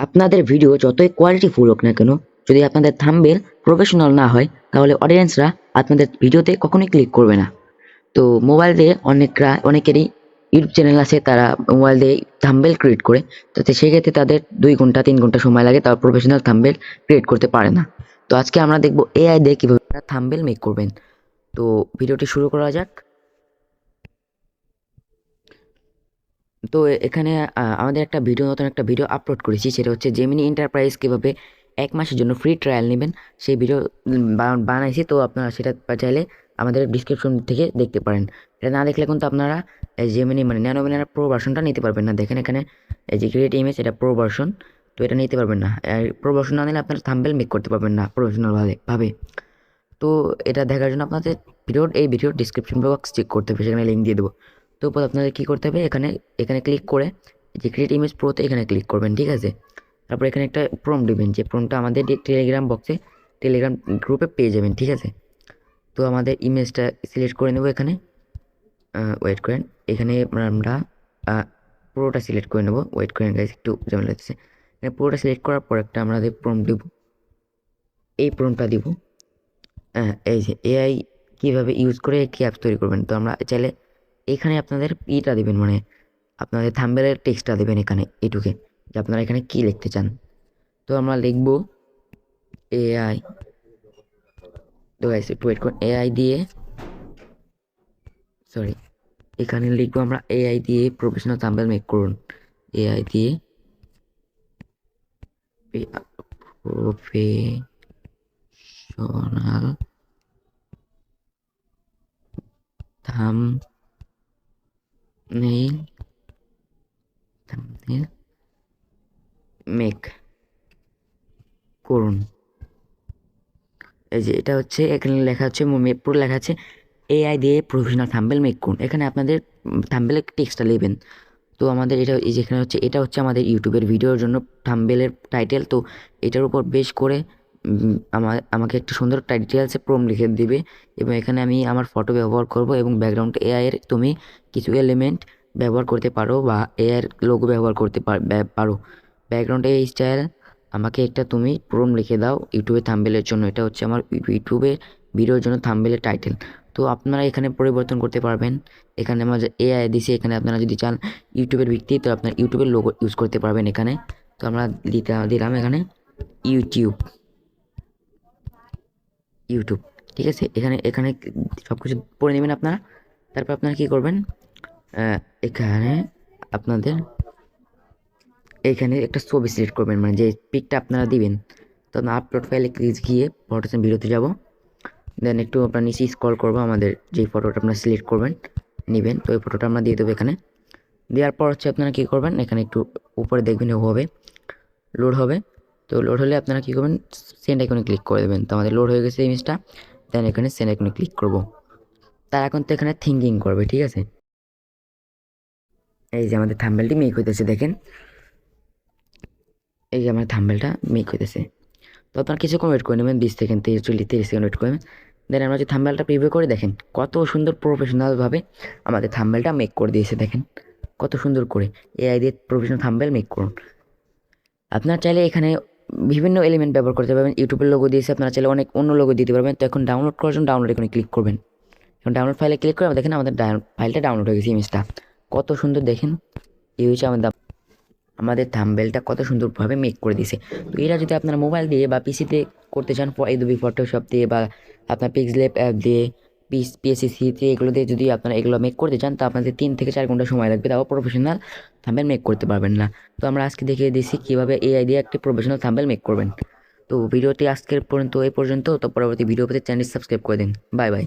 আপনাদের ভিডিও যতই quality full হোক না কেন, যদি আপনাদের থাম্বনেল প্রফেশনাল না হয়, তাহলে অডিয়েন্সরা আপনাদের ভিডিওতে কখনোই ক্লিক করবে না। তো মোবাইল দিয়ে অনেকরা, অনেকেরই ইউটিউব চ্যানেল আছে, তারা মোবাইল দিয়ে থাম্বেল ক্রিয়েট করে তো সেক্ষেত্রে তাদের দুই ঘণ্টা, তিন ঘণ্টা সময় লাগে, তারা প্রফেশনাল থাম্বেল ক্রিয়েট করতে পারে না। তো আজকে আমরা দেখব এআই দিয়ে কীভাবে থাম্বেল মেক করবেন। তো ভিডিওটি শুরু করা যাক। তো এখানে আমাদের একটা ভিডিও, নতুন একটা ভিডিও আপলোড করেছি। সেটা হচ্ছে জেমিনি এন্টারপ্রাইজ কীভাবে এক মাসের জন্য ফ্রি ট্রায়াল নেবেন, সেই ভিডিও বানাইছি। তো আপনারা সেটা চাইলে আমাদের ডিসক্রিপশন থেকে দেখতে পারেন। এটা না দেখলে কিন্তু আপনারা জেমিনি মানে ন্যানো মিনার প্রো ভার্সনটা নিতে পারবেন না। দেখেন এখানে যে ক্রিয়েট ইমেজ এটা প্রো ভার্সন তো এটা নিতে পারবেন না। প্রো ভার্সন না নিলে আপনারা থাম্বেল মেক করতে পারবেন না প্রফেশনাল ভাবে তো এটা দেখার জন্য আপনাদের ভিডিওর, এই ভিডিওর ডিসক্রিপশন বক্স চেক করতে হবে। সেখানে লিঙ্ক দিয়ে দেবো। তো আপনাদের কী করতে হবে? এখানে এখানে ক্লিক করে যে ক্রিয়েট ইমেজ প্রোতে এখানে ক্লিক করবেন, ঠিক আছে? তারপর এখানে একটা প্রম দেবেন, যে প্রমটা আমাদের টেলিগ্রাম বক্সে টেলিগ্রাম গ্রুপে পেয়ে যাবেন, ঠিক আছে? তো আমাদের ইমেজটা সিলেক্ট করে নেব এখানে। ওয়েট করেন, এখানে আমরা পুরোটা সিলেক্ট করে নেব। ওয়েট করেন গাইজ একটু ঝামেলা হচ্ছে এখানে পুরোটা সিলেক্ট করার পর একটা আমাদের প্রম দিব। এই প্রমটা দিব। হ্যাঁ এই যে এআই কীভাবে ইউজ করে, কী অ্যাপস তৈরি করবেন? তো আমরা চাইলে এখানে আপনাদের ইটা দেবেন মানে আপনাদের থাম্বেলের টেক্সটটা দেবেন এখানে এটুকে, যে আপনারা এখানে কী লিখতে চান। তো আমরা লিখব এআই তো একটু ওয়েট করুন এআই দিয়ে সরি এখানে লিখব আমরা এআই দিয়ে প্রফেশনাল থাম্বেল মেক করুন। এআই দিয়ে প্রফেশনাল থাম নেই থাম্বনেল মেক করুন এই যে এটা হচ্ছে, এখানে লেখা হচ্ছে, মে- পুরো লেখা আছে এআই দিয়ে প্রফেশনাল থাম্বেল মেক করুন। এখানে আপনাদের থাম্বেলের টেক্সটটা নেবেন। তো আমাদের এটা এই যেখানে হচ্ছে, এটা হচ্ছে আমাদের ইউটিউবের ভিডিওর জন্য থাম্বেলের টাইটেল। তো এটার উপর বেশ করে আমার আমাকে একটা সুন্দর টাইটেলসে প্রম লিখে দিবে এবং এখানে আমি আমার ফটো ব্যবহার করব এবং ব্যাকগ্রাউন্ড এআই এর তুমি কিছু এলিমেন্ট ব্যবহার করতে পারো বা এআই এর লোগো ব্যবহার করতে পার- ব্যা- পারো। ব্যাকগ্রাউন্ডে এই স্টাইল আমাকে একটা তুমি প্রম লিখে দাও ইউটিউবে থাম্বেলের জন্য। এটা হচ্ছে আমার ইউটিউবে ভিডিওর জন্য থাম্বেলের টাইটেল তো আপনারা এখানে পরিবর্তন করতে পারবেন। এখানে আমার এআই দিছে, এখানে আপনারা যদি চান ইউটিউবের ভিত্তি, তো আপনার ইউটিউবের লোগো ইউজ করতে পারবেন এখানে। তো আমরা দিতে, দিলাম এখানে ইউটিউব ইউটিউব ঠিক আছে? এখানে এখানে সব কিছু পড়ে নেবেন আপনারা। তারপর আপনারা কী করবেন? এখানে আপনাদের, এখানে একটা ছবি সিলেক্ট করবেন মানে যে পিকটা আপনারা দিবেন। তো আমরা আপলোড ফাইলে গিয়ে ফটোতে ভিডিওতে যাব। দেন একটু আপনার নিচে স্ক্রল করব আমাদের যেই ফটোটা আপনারা সিলেক্ট করবেন, নেবেন। তো ওই ফটোটা আমরা দিয়ে দেবো এখানে। দেওয়ার পর হচ্ছে আপনারা কী করবেন? এখানে একটু উপরে দেখবেন হবে লোড হবে। তো লোড হলে আপনারা কী করবেন? সেন্ড আইকনে ক্লিক করে দেবেন। তো আমাদের লোড হয়ে গেছে ইমেজটা দেন এখানে সেন্ড আইকনে ক্লিক করব। তার এখন তো এখানে থিঙ্কিং করবে, ঠিক আছে? এই যে আমাদের থাম্বেলটি মেক হইতেছে, দেখেন। এই যে আমার থাম্বেলটা মেক হইতেছে। তো আপনারা কিছুক্ষণ ওয়েট করে নেবেন, বিশ সেকেন্ড তিরিশ, চল্লিশ, তিরিশ সেকেন্ড ওয়েট করবেন দেন আমরা যে থাম্বেলটা প্রিভিউ করে, দেখেন, কত সুন্দর প্রফেশনালভাবে আমাদের থাম্বেলটা মেক করে দিয়েছে, দেখেন। কত সুন্দর করে এআই দিয়ে প্রফেশনাল থাম্বেল মেক করুন। আপনার চাইলে এখানে বিভিন্ন এলিমেন্ট ব্যবহার করতে পারবেন। ইউটিউবের লোগো দিয়েছে, আপনারা চাইলে অনেক অন্য লোগো দিতে পারবেন। তো এখন ডাউনলোড করার জন্য ডাউনলোড এখানে ক্লিক করবেন। এখন ডাউনলোড ফাইলে ক্লিক করে দেখেন আমাদের ফাইলটা ডাউনলোড হয়ে গেছে ইমেজটা কত সুন্দর দেখেন। এই হচ্ছে আমাদের আমাদের থাম্বেলটা কত সুন্দরভাবে মেক করে দিয়েছে। তো এরা যদি আপনারা মোবাইল দিয়ে বা পিসিতে করতে চান, এই দুবি ফটোশপ দিয়ে বা আপনার পিক্সলেপ অ্যাপ দিয়ে পিস পিএসসি এগুলো দিয়ে যদি আপনারা এগুলো মেক করতে চান, তো আপনাদের তিন থেকে চার ঘণ্টা সময় লাগবে। তাও প্রফেশনাল থাম্বেল মেক করতে পারবেন না। তো আমরা আজকে দেখিয়ে দিয়েছি কীভাবে এআই দিয়ে একটি প্রফেশনাল থাম্বেল মেক করবেন। তো ভিডিওটি আজকের পর্যন্ত, এই পর্যন্ত। তো পরবর্তী ভিডিও পেতে চ্যানেল সাবস্ক্রাইব করে দিন। Bye bye